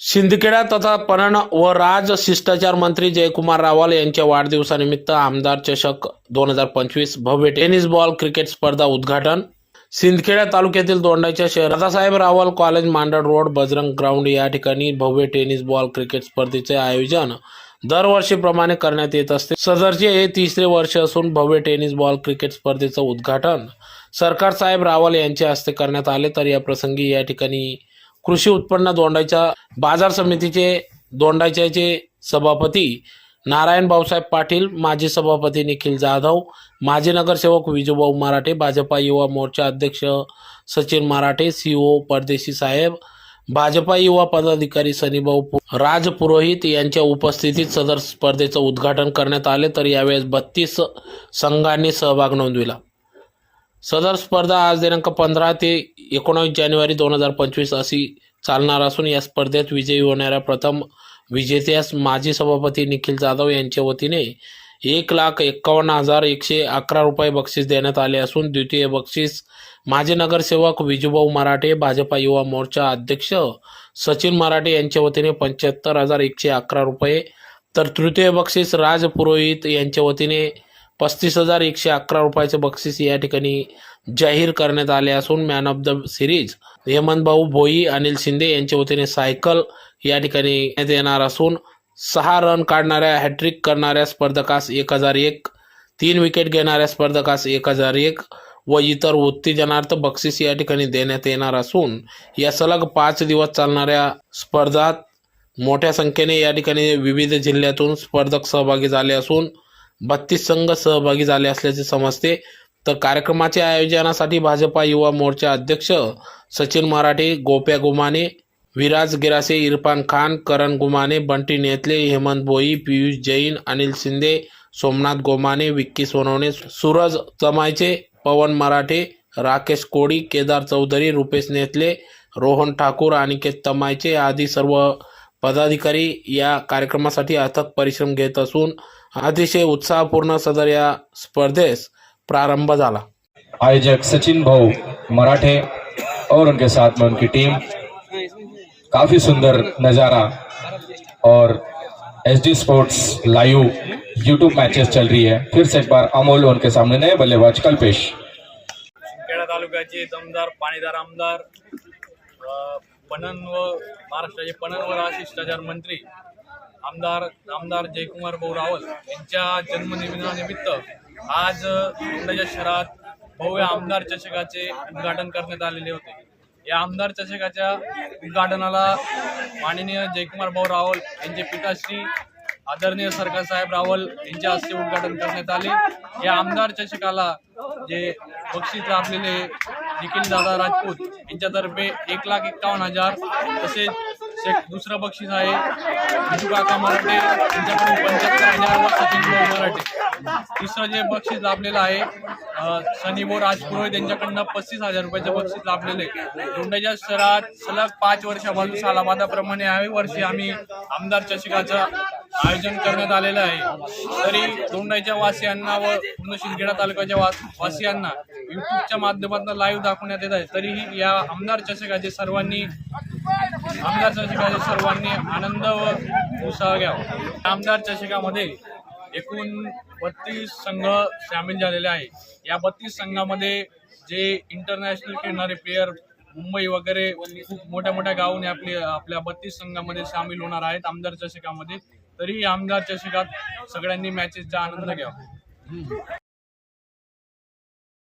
शिंदखेडा तथा पणन व राज शिष्टाचार मंत्री जयकुमार रावल यांच्या वाढदिवसानिमित्त आमदार चषक दोन हजार पंचवीस भव्य टेनिस बॉल क्रिकेट स्पर्धा उद्घाटन. सिंदखेडा तालुक्यातील दोंडाच्या शहर Dadasaheb Rawal college Mandal road Bajrang ground या ठिकाणी भव्य टेनिस बॉल क्रिकेट स्पर्धेचे आयोजन दरवर्षीप्रमाणे करण्यात येत असते. सदरचे हे तिसरे वर्ष असून भव्य टेनिस बॉल क्रिकेट स्पर्धेचं उद्घाटन सरकार साहेब रावल यांच्या हस्ते करण्यात आले. तर या प्रसंगी या ठिकाणी कृषी उत्पन्न दोंडाच्या बाजार समितीचे दोंडाच्याचे सभापती नारायण भाऊसाहेब पाटील माजी सभापती निखिल जाधव माजी नगरसेवक विजूभाऊ मराठे भाजपा युवा मोर्चा अध्यक्ष सचिन मराठे सीओ परदेशी साहेब भाजपा युवा पदाधिकारी सनीभाऊ राज पुरोहित यांच्या उपस्थितीत सदर स्पर्धेचं उद्घाटन करण्यात आले. तर यावेळेस बत्तीस संघांनी सहभाग नोंदविला. सदर स्पर्धा आज दिनांक पंधरा ते एकोणावीस जानेवारी दोन हजार पंचवीस अशी चालणार असून या स्पर्धेत विजयी होणाऱ्या प्रथम विजेत्यास माजी सभापती निखिल जाधव यांच्या वतीने एक लाख एक्कावन्न हजार एकशे अकरा रुपये बक्षीस देण्यात आले असून द्वितीय बक्षीस माजी नगरसेवक विजूभाऊ मराठे भाजपा युवा मोर्चा अध्यक्ष सचिन मराठे यांच्या वतीने पंच्याहत्तर हजार एकशे अकरा रुपये. तर तृतीय बक्षीस राज पुरोहित यांच्या वतीने पस्तीस हजार एकशे अकरा रुपयाचे बक्षीस या ठिकाणी जाहीर करण्यात आले असून man of the series Hemant Bhau Bhoi Anil Shinde यांच्या वतीने सायकल या ठिकाणी देण्यात येणार असून सहा रन काढणाऱ्या हॅट्रिक करणाऱ्या स्पर्धकास एक हजार एक तीन विकेट घेणाऱ्या स्पर्धकास एक हजार एक व इतर उत्तेजनार्थ बक्षीस या ठिकाणी देण्यात येणार असून या सलग पाच दिवस चालणाऱ्या स्पर्धात मोठ्या संख्येने या ठिकाणी विविध जिल्ह्यातून स्पर्धक सहभागी झाले असून बत्तीस संघ सहभागी झाले असल्याचे समजते. तर कार्यक्रमाच्या आयोजनासाठी भाजपा युवा मोर्चा अध्यक्ष सचिन मराठे गोप्या गुमाने विराज गिरासे इरफान खान करण गुमाने बंटी नेतले हेमंत भोई पियुष जैन अनिल शिंदे सोमनाथ गोमाने विक्की सोनवणे सूरज चमायचे पवन मराठे राकेश कोडी केदार चौधरी रुपेश नेतले रोहन ठाकूर अनिकेत तमायचे आदी सर्व पदाधिकारी या कार्यक्रमासाठी अथक परिश्रम घेत असून अतिशय उत्साहपूर्ण सदर या स्पर्धेस प्रारंभ झाला. आयोजक सचिन भाऊ मराठे और उनके साथ में उनकी टीम काफी सुंदर नज़ारा और S D sports live YouTube matches चल रही है। फिर से एक बार अमोल उनके सामने नए बल्लेबाज कल पेश खेडा तालुक्याचे दमदार पाणीदार आमदार पणन व महाराष्ट्राचे पणन व राजशिष्टाचार मंत्री आमदार आमदार जयकुमार भाऊ रावल यांच्या जन्मदिनानिमित्त आज औंढाच्या शहरात भव्य आमदार चषकाचे उद्घाटन करण्यात आलेले होते. या आमदार चषकाच्या उद्घाटनाला माननीय जयकुमार भाऊ रावल यांचे पिताश्री आदरणीय सरकार साहेब रावल यांच्या हस्ते उद्घाटन करण्यात आले. या आमदार चषकाला जे बक्षीस लाभलेले निखिल दादा राजपूत यांच्यातर्फे एक लाख एक्कावन्न हजार तसेच दुसरं बक्षीस आहे. काका मराठे यांच्याकडून पंच्याहत्तर हजार व सचिन मराठे. तिसरं जे बक्षीस लाभलेलं आहे अ, सनीभाऊ राजपुरोहित यांच्याकडनं पस्तीस हजार रुपयाचं बक्षीस लाभलेलं आहे. दोंडाच्या शहरात सलग पाच वर्षापासून सालाबादाप्रमाणे याही वर्षी आम्ही आमदार चषकाचं आयोजन करण्यात आलेलं आहे. तरी दोंडाच्या वासियांना व पूर्ण शिंदखेडा तालुक्याच्या वा वासियांना युट्यूबच्या माध्यमातून लाईव्ह दाखवण्यात येत आहे. तरीही या आमदार चषकाचे सर्वांनी आमदार चषकाचे सर्वांनी आनंद व उत्साह घ्यावा. आमदार चषकामध्ये एकूण बत्तीस संघ सामील झालेले आहे या बत्तीस संघामध्ये जे इंटरनॅशनल खेळणारे प्लेयर मुंबई वगैरे खूप मोठ्या मोठ्या गावून आपले आपल्या बत्तीस संघामध्ये सामील होणार आहेत आमदार चषकामध्ये. तरीही आमदार चषकात सगळ्यांनी मॅचेसचा आनंद घ्यावा.